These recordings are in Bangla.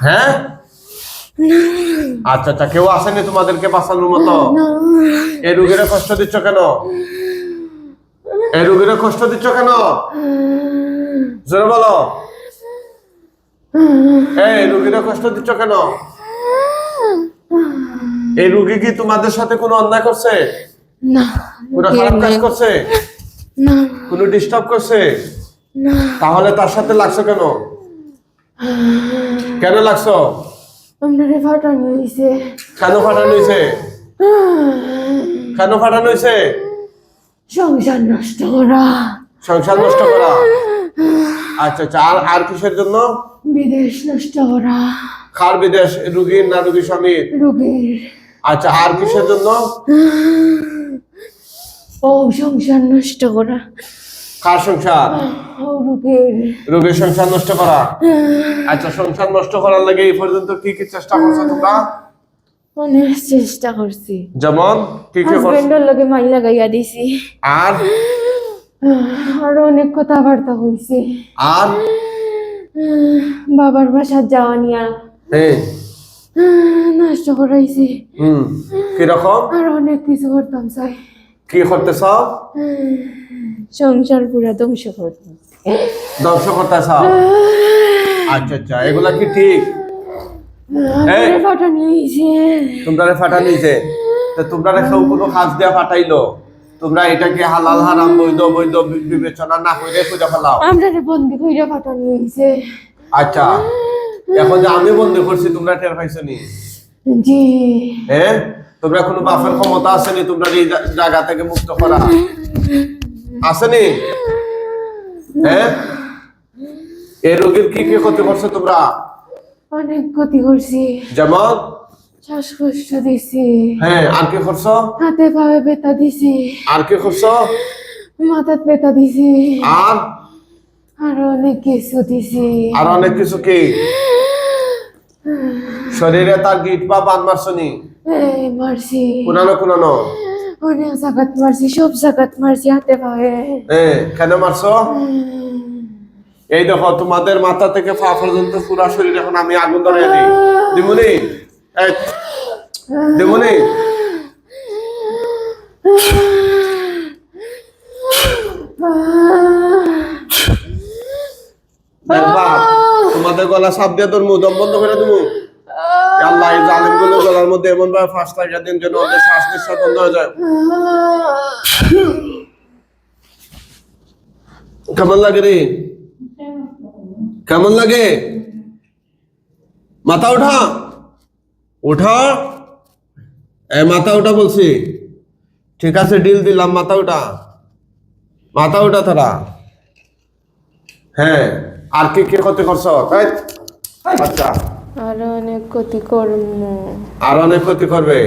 হ্যাঁ? আচ্ছা আচ্ছা কেউ আসেনি তোমাদেরকে বাঁচানোর মতো? এই রুগীরা কষ্ট দিচ্ছ কেন? এই রুগীরা কষ্ট দিচ্ছ কেন? জোরে বলো। এই রুগীরা কষ্ট দিচ্ছ কেন? এই রুগী কি তোমাদের সাথে কোনো অন্যায় করছে? না। কোনো খারাপ কাজ করছে? না। কোনো ডিস্টার্ব করছে? না। তাহলে তার সাথে লাগছো কেন? কেন লাগছো? আমরা রে ফাটানো হয়েছে কেন ফাটানো হয়েছে কেন ফাটানো হয়েছে সংসার নষ্ট করা। সংসার নষ্ট করা? আচ্ছা আচ্ছা আর আর কিসের জন্য? বিদেশ নষ্ট করা। খার বিদেশ? রুগীর না রুগী স্বামীর? রোগীর। আচ্ছা আর কিসের জন্য? ও সংসার নষ্ট করা। কার সংসার? রোগীর। সংসার নষ্ট করা। আচ্ছা সংসার নষ্ট করার লাগে এই পর্যন্ত কি কি চেষ্টা করছ তোমরা? অনেক চেষ্টা করছি। যেমন কি কি হাজবেন্ডের লগে মাই লাগাইয়া দিছি। আর? আরও অনেক কথাবার্তা হয়েছে আর? বাবার বাসার যাওয়া নিয়া। হ্যাঁ। নষ্ট করাইছি। হুম। কীরকম? আর অনেক কিছু করতাম চাই। কি করতেছ? সংসার পুরা ধ্বংস করতাম ধ্বংস করতেছ? আচ্ছা আচ্ছা এগুলা কি ঠিক? তোমরা ফাটা নিয়েছে। তো তোমরা কেউ কোনো কাজ দেওয়া ফাটাইলো? তোমরা এটাকে হালাল হারাম বৈধ বৈধ বিবেচনা না করে খুঁজে ফেলাও। আমরা বন্দি কইরা ফাটানি হয়েছে আচ্ছা এখন যে আমি বন্ধ করছি তোমরা টের পাইছো নি জি। হ্যাঁ? তোমরা কোনো বাফের ক্ষমতা আসেনি তোমরা এই জায়গা থেকে মুক্ত করা? আসেনি? হ্যাঁ? এই রোগীর কি কি ক্ষতি করছ তোমরা? অনেক ক্ষতি করছি। যেমন? শ্বাসকষ্ট দিছি। হ্যাঁ আর কি করছ? হাতে পায়ে বেতা দিছি। আর কি করছ? মাথাত বেতা দিছি। আর? আর অনেক কিছু দিছি। আর অনেক কিছু কি? শরীরে তার গিট পা বান মারছনি মারছি। কোনানো কোনানো। অনেক জাগাত মারছি সব জাগাত মারছি হাতে পায়ে কেন মারছো? এই দেখো তোমাদের মাথা থেকে পা পর্যন্ত পুরা শরীর এখন আমি আগুন ধরে দিই। দিমুনি? দিমুনি? তোমাদের গলা সাপ দিয়ে তোর মুখ দম বন্ধ করে দেবো গলার মধ্যে এমন ভাবে ফাঁস যেন ওদের শ্বাস নিঃশ্বাস বন্ধ হয়ে যায়। কেমন লাগে রে? কেমন লাগে? মাথা উঠা এ, মাথা উঠা বলছি। ঠিক আছে ডিল দিলাম, মাথা উঠা মাথা উঠা তারা। হ্যাঁ আর কি কি ক্ষতি করছ? আচ্ছা। আর অনেক ক্ষতি কর্ম আর অনেক ক্ষতি করবে?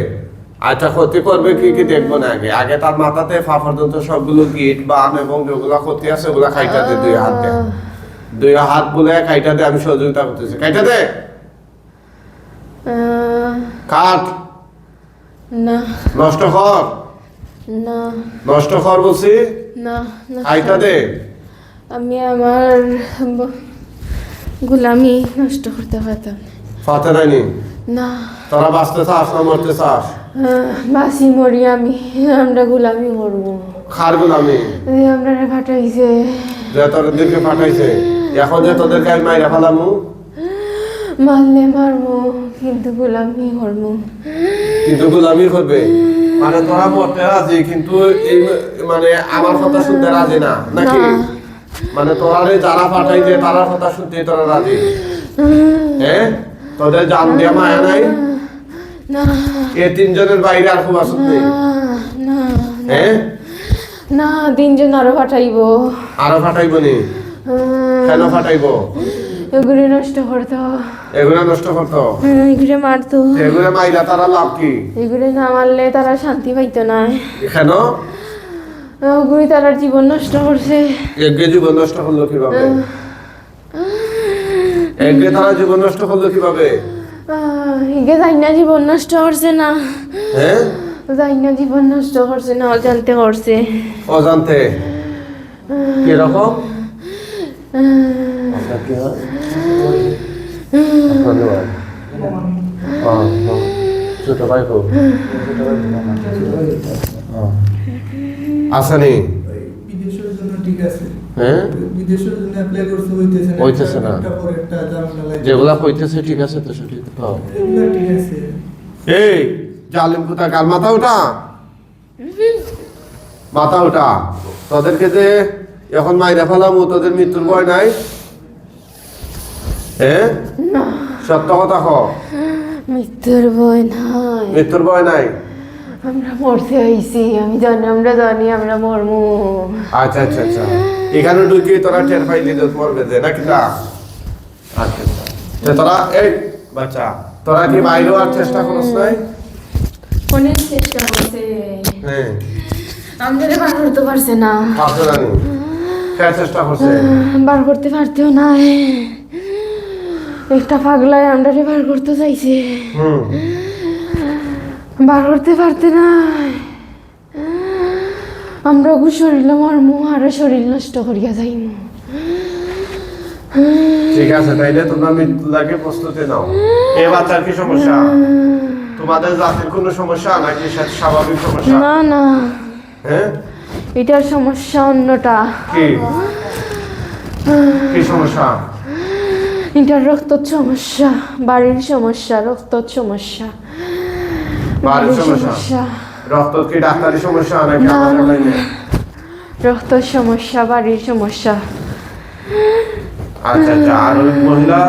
আচ্ছা ক্ষতি করবে কি কি দেখব না আগে? আগে তার মাথাতে ফা পর্যন্ত সবগুলো গিট বান এবং যেগুলো ক্ষতি আছে ওগুলা খাইটা দে দুই হাত দে। দুই হাত বলে খাইটা দে আমি সহযোগিতা করতেছি। খাইটা দে! কাট! না। নষ্ট কর! না। নষ্ট কর বলছি? না না। খাইটা দে! আমি আমার গোলামি নষ্ট করতে পারতাম। ফাতে দেয়নি? না। তোরা বাঁচতে চাস না মরতে চাস? বাসি মরি আমি। আমরা গোলামি করব। খার গুলামি? আমরা ফাটাইছে। যে তোদেরকে পাঠাইছে এখন যে তোদেরকে আমি মাইরা ফেলামু? মারলে মারবো কিন্তু গোলামি করব। কিন্তু গোলামি করবে? মানে তোরা মরতে রাজি কিন্তু এই মানে আমার কথা শুনতে রাজি না নাকি। মানে তোরা রে যারা পাঠাইছে তারা কথা শুনতে তোরা রাজি? হ্যাঁ? তোদের জান দিয়া মায়া নাই? এ তিনজনের বাইরে আর খুব আসুন নেই। না হ্যাঁ? না তিনজন আরও ফাটাইবো আরও ফাটাইব নি? কেন ফাটাইব এগুলি নষ্ট করতো। এগুলো নষ্ট করতো? এগুলি মারতো। এগুলো মাইরা তারা লাভ কি? এগুলি না মারলে তারা শান্তি পাইতো না। কেন? ওগুলি তারার জীবন নষ্ট করছে। এগে জীবন নষ্ট করল কীভাবে? এগে তারা জীবন নষ্ট করল কীভাবে? হিগে যাই না জীবন নষ্ট করছে না। হ্যাঁ? যাই না জীবন নষ্ট করছে না অজান্তে করছে। অজান্তে? কীরকম? ধন্যবাদ। হ্যাঁ, হ্যাঁ। ছোট ভাই করতে হইতেছে না। যেগুলা কইতেছে ঠিক আছে তো সঠিক হ্যাঁ। ঠিক আছে। এই জালিম কোথা কাল মাথা উঠা মাথা তোদেরকে যে এখন মাইরা ফেলাম তোদের মৃত্যুর ভয় নাই? হ্যাঁ সত্য কথা ক। মৃত্যুর ভয় নাই। মৃত্যুর ভয় নাই? আমরা মরতে আইছি আমি জানি আমরা জানি আমরা মরমু। আচ্ছা আচ্ছা আচ্ছা। এখানে ঢুকে তোরা টের পাইলি তো মরবে যে নাকি তা আচ্ছা আচ্ছা। তোরা এই বাচ্চা তোরা কি বাইরে আর চেষ্টা করছ নাই? অনেক চেষ্টা করছে। হ্যাঁ। আমাদের বার করতে পারছে না। পারছ জানি কে চেষ্টা করছে? বার করতে পারতেও নাই। একটা পাগলায় আমরা বার করতে চাইছে। হুম। বার করতে পারতে নাই। আমরা গু শরীর মরমু আর শরীর নষ্ট করিয়া যাইমু। ঠিক আছে তাইলে তোমরা প্রস্তুতি নাও। এ বাচ্চার কি সমস্যা? তোমাদের জাতির কোনো সমস্যা নাকি স্বাভাবিক সমস্যা? না না। হ্যাঁ এটার সমস্যা অন্যটা। কি? কি সমস্যা? এটার রক্তর সমস্যা বাড়ির সমস্যা রক্তর সমস্যা। বাড়ির সমস্যা। রক্ত কি ডাক্তারি সমস্যা নাকি আমাদের লাইনে রক্তর সমস্যা বাড়ির সমস্যা। আচ্ছা আচ্ছা আর ওই মহিলা?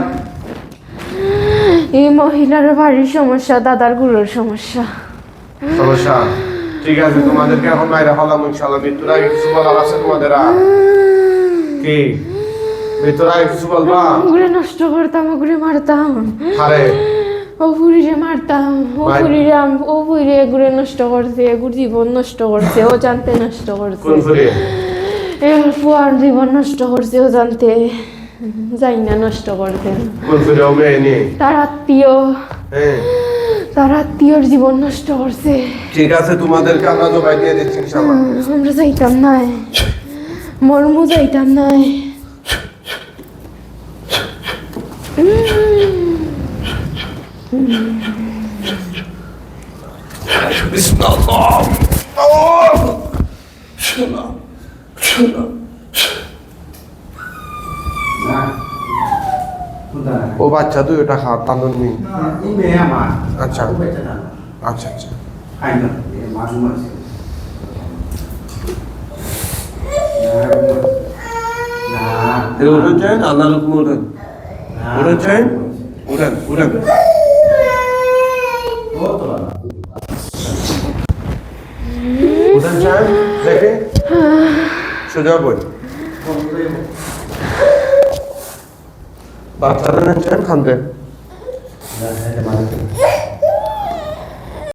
এই মহিলার বাড়ির সমস্যা দাদারগুলোর সমস্যা। সমস্যা? ঠিক আছে তোমাদেরকে এখন বাইরে হলাম মৃত্যুর আগে কিছু বলার আছে তোমাদের আর কি? মৃত্যুর আগে কিছু বলবা? নষ্ট করতাম ওগুলো মারতাম। আরে ও বুড়িরে মারতাম ও বুড়িরে ও বুড়িরে এগুলো নষ্ট করছে এগুর জীবন নষ্ট করছে ও জানতে নষ্ট করছে। ফুয়ার জীবন নষ্ট করছে ও জানতে যাই না নষ্ট নিয়ে তার আত্মীয়। হ্যাঁ। তার আত্মীয়র জীবন নষ্ট করছে। ঠিক আছে তোমাদেরকে আমরা জবাই দিয়ে দিচ্ছি আমরা যাইতাম নাই মর্মু যাইতাম নাই ও বাচ্চা তুই ওটা খা মেয়ে আমার আচ্ছা। আচ্ছা আচ্ছা খাই না এই মাঝু মাঝে না এই চাই আল্লাহ রকম উঠেন উঠেন চাই উঠেন চাই দেখে? সোজা বই বাচ্চাদের নেন খান দেন।